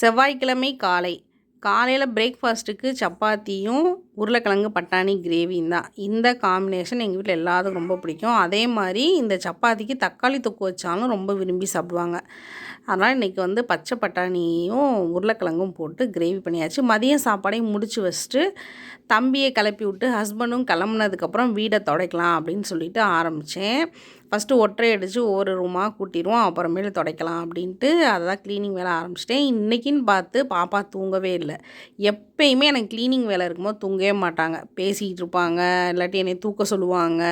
செவ்வாய்க்கிழமை காலை. காலையில் பிரேக்ஃபாஸ்ட்டுக்கு சப்பாத்தியும் உருளைக்கிழங்கு பட்டாணி கிரேவியும் தான். இந்த காம்பினேஷன் எங்கள் வீட்டில் எல்லாத்துக்கும் ரொம்ப பிடிக்கும். அதே மாதிரி இந்த சப்பாத்திக்கு தக்காளி தொக்கு வச்சாலும் ரொம்ப விரும்பி சாப்பிடுவாங்க. அதனால் இன்றைக்கி வந்து பச்சை பட்டாணியும் உருளைக்கிழங்கும் போட்டு கிரேவி பண்ணியாச்சு. மதியம் சாப்பாடையும் முடிச்சு வச்சுட்டு தம்பியை கிளப்பி விட்டு ஹஸ்பண்டும் கிளம்புனதுக்கப்புறம் வீடை துடைக்கலாம் அப்படின்னு சொல்லிட்டு ஆரம்பித்தேன் ஃபஸ்ட்டு ஒற்றை அடித்து ஒவ்வொரு ரூமாக கூட்டிடுவோம். அப்புறமேல துடைக்கலாம் அப்படின்ட்டு அதை தான் க்ளீனிங் வேலை ஆரம்பிச்சிட்டேன். இன்றைக்கின்னு பார்த்து பாப்பா தூங்கவே இல்லை. எப்பயுமே எனக்கு க்ளீனிங் வேலை இருக்கும்போது தூங்கவே மாட்டாங்க. பேசிக்கிட்டு இருப்பாங்க இல்லாட்டி என்னை தூக்க சொல்லுவாங்க.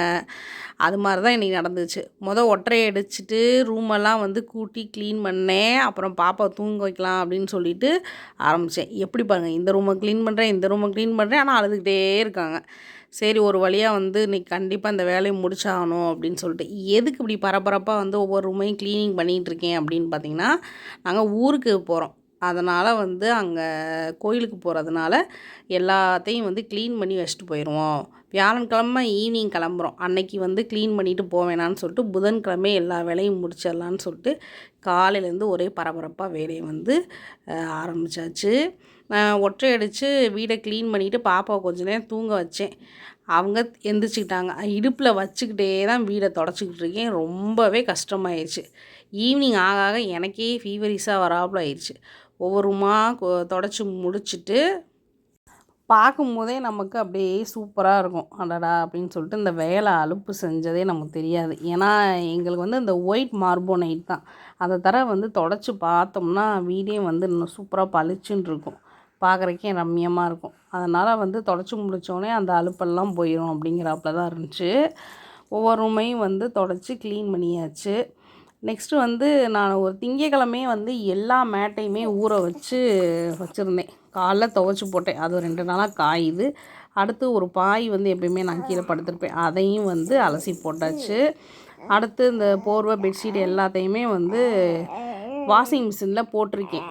அது மாதிரி தான் இன்றைக்கி நடந்துச்சு மொதல் ஒற்றை அடிச்சுட்டு ரூமெல்லாம் வந்து கூட்டி க்ளீன் பண்ணேன். அப்புறம் பாப்பா தூங்க வைக்கலாம் அப்படின்னு சொல்லிட்டு ஆரம்பித்தேன் எப்படி பாருங்கள் இந்த ரூமை க்ளீன் பண்ணுறேன் இந்த ரூமை க்ளீன் பண்ணுறேன் ஆனால் அழுதுகிட்டே இருக்காங்க. சரி ஒரு வழியாக வந்து இன்றைக்கி கண்டிப்பாக இந்த வேலையை முடிச்சாகணும் அப்படின்னு சொல்லிட்டு. எதுக்கு இப்படி பரபரப்பாக வந்து ஒவ்வொரு ரூமையும் க்ளீனிங் பண்ணிகிட்ருக்கேன் அப்படின்னு பார்த்தீங்கன்னா நாங்கள் ஊருக்கு போகிறோம் அதனால் வந்து அங்கே கோயிலுக்கு போகிறதுனால எல்லாத்தையும் வந்து க்ளீன் பண்ணி வச்சுட்டு போயிடுவோம் வியாழன்கிழமை ஈவினிங் கிளம்புறோம். அன்னைக்கு வந்து க்ளீன் பண்ணிவிட்டு போவேணான்னு சொல்லிட்டு புதன்கிழமை எல்லா வேலையும் முடிச்சிடலான்னு சொல்லிட்டு காலையிலேருந்து ஒரே பரபரப்பாக வேலையை வந்து ஆரம்பித்தாச்சு ஒற்றை அடித்து வீடை க்ளீன் பண்ணிவிட்டு பாப்பாவை கொஞ்ச நேரம் தூங்க வச்சேன். அவங்க எந்திரிச்சிக்கிட்டாங்க. இடுப்பில் வச்சுக்கிட்டே தான் வீடை தொடச்சிக்கிட்டு இருக்கேன். ரொம்பவே கஷ்டமாயிடுச்சு ஈவினிங் ஆக ஆக எனக்கே ஃபீவரிஸாக வராப்புல ஆயிடுச்சு ஒவ்வொருமா தொடச்சி முடிச்சுட்டு பார்க்கும்போதே நமக்கு அப்படியே சூப்பராக இருக்கும். அடடா! அப்படின்னு சொல்லிட்டு இந்த வேலை அலுப்பு செஞ்சதே நமக்கு தெரியாது. ஏன்னா எங்களுக்கு வந்து இந்த ஒயிட் மார்போனைட் தான். அதை தர வந்து தொடச்சி பார்த்தோம்னா வீடே வந்து இன்னும் சூப்பராக பளிச்சுன்னு இருக்கும். பார்க்குறக்கே ரம்மியமாக இருக்கும். அதனால் வந்து தொடச்சி முடித்தோடனே அந்த அலுப்பெல்லாம் போயிடும் அப்படிங்கிறாப்புல தான் இருந்துச்சு. ஒவ்வொரு ரூமையும் வந்து தொடச்சி க்ளீன் பண்ணியாச்சு. நெக்ஸ்ட்டு வந்து நான் ஒரு திங்கக்கிழமையே வந்து எல்லா மேட்டையுமே ஊற வச்சு வச்சுருந்தேன். காலைல துவச்சி போட்டேன். அது ரெண்டு நாளாக காயுது. அடுத்து ஒரு பாய் வந்து எப்பயுமே நான் கீழே படுத்திருப்பேன். அதையும் வந்து அலசி போட்டாச்சு. அடுத்து இந்த போர்வை பெட்ஷீட் எல்லாத்தையுமே வந்து வாஷிங் மிஷினில் போட்டிருக்கேன்.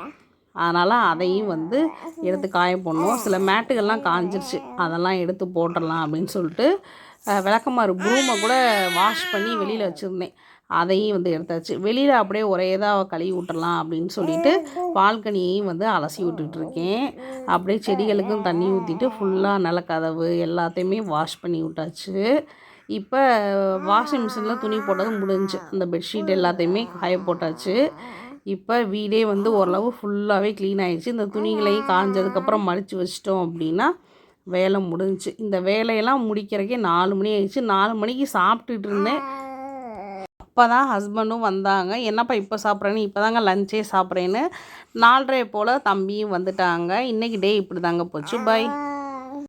அதனால் அதையும் வந்து எடுத்து காய போடணும். சில மேட்டுகள்லாம் காஞ்சிருச்சு. அதெல்லாம் எடுத்து போட்டுடலாம் அப்படின்னு சொல்லிட்டு விளக்கமாறு ப்ரூமை கூட வாஷ் பண்ணி வெளியில் வச்சுருந்தேன். அதையும் வந்து எடுத்தாச்சு. வெளியில் அப்படியே ஒரே இதாக கழுவி விட்டுறலாம் அப்படின்னு சொல்லிட்டு பால்கனியையும் வந்து அலசி விட்டுட்ருக்கேன். அப்படியே செடிகளுக்கும் தண்ணி ஊற்றிட்டு ஃபுல்லாக நிலக்கதவு எல்லாத்தையுமே வாஷ் பண்ணி விட்டாச்சு. இப்போ வாஷிங் மிஷினில் துணி போட்டது முடிஞ்சு. அந்த பெட்ஷீட் எல்லாத்தையுமே காய போட்டாச்சு. இப்போ வீடே வந்து ஓரளவு ஃபுல்லாகவே க்ளீன் ஆகிடுச்சு இந்த துணிகளையும் காஞ்சதுக்கப்புறம் மடித்து வச்சிட்டோம் அப்படின்னா வேலை முடிஞ்சிச்சு. இந்த வேலையெல்லாம் முடிக்கிறக்கே நாலு மணி ஆயிடுச்சு. நாலு மணிக்கு சாப்பிட்டுட்டு இருந்தேன் அப்போ தான் ஹஸ்பண்டும் வந்தாங்க. என்னப்பா இப்போ சாப்பிட்றேன்னு? இப்போ தாங்க லஞ்சே சாப்பிட்றேன்னு. நாலரை போல் தம்பியும் வந்துட்டாங்க. இன்றைக்கி டே இப்படி தாங்க போச்சு. பாய்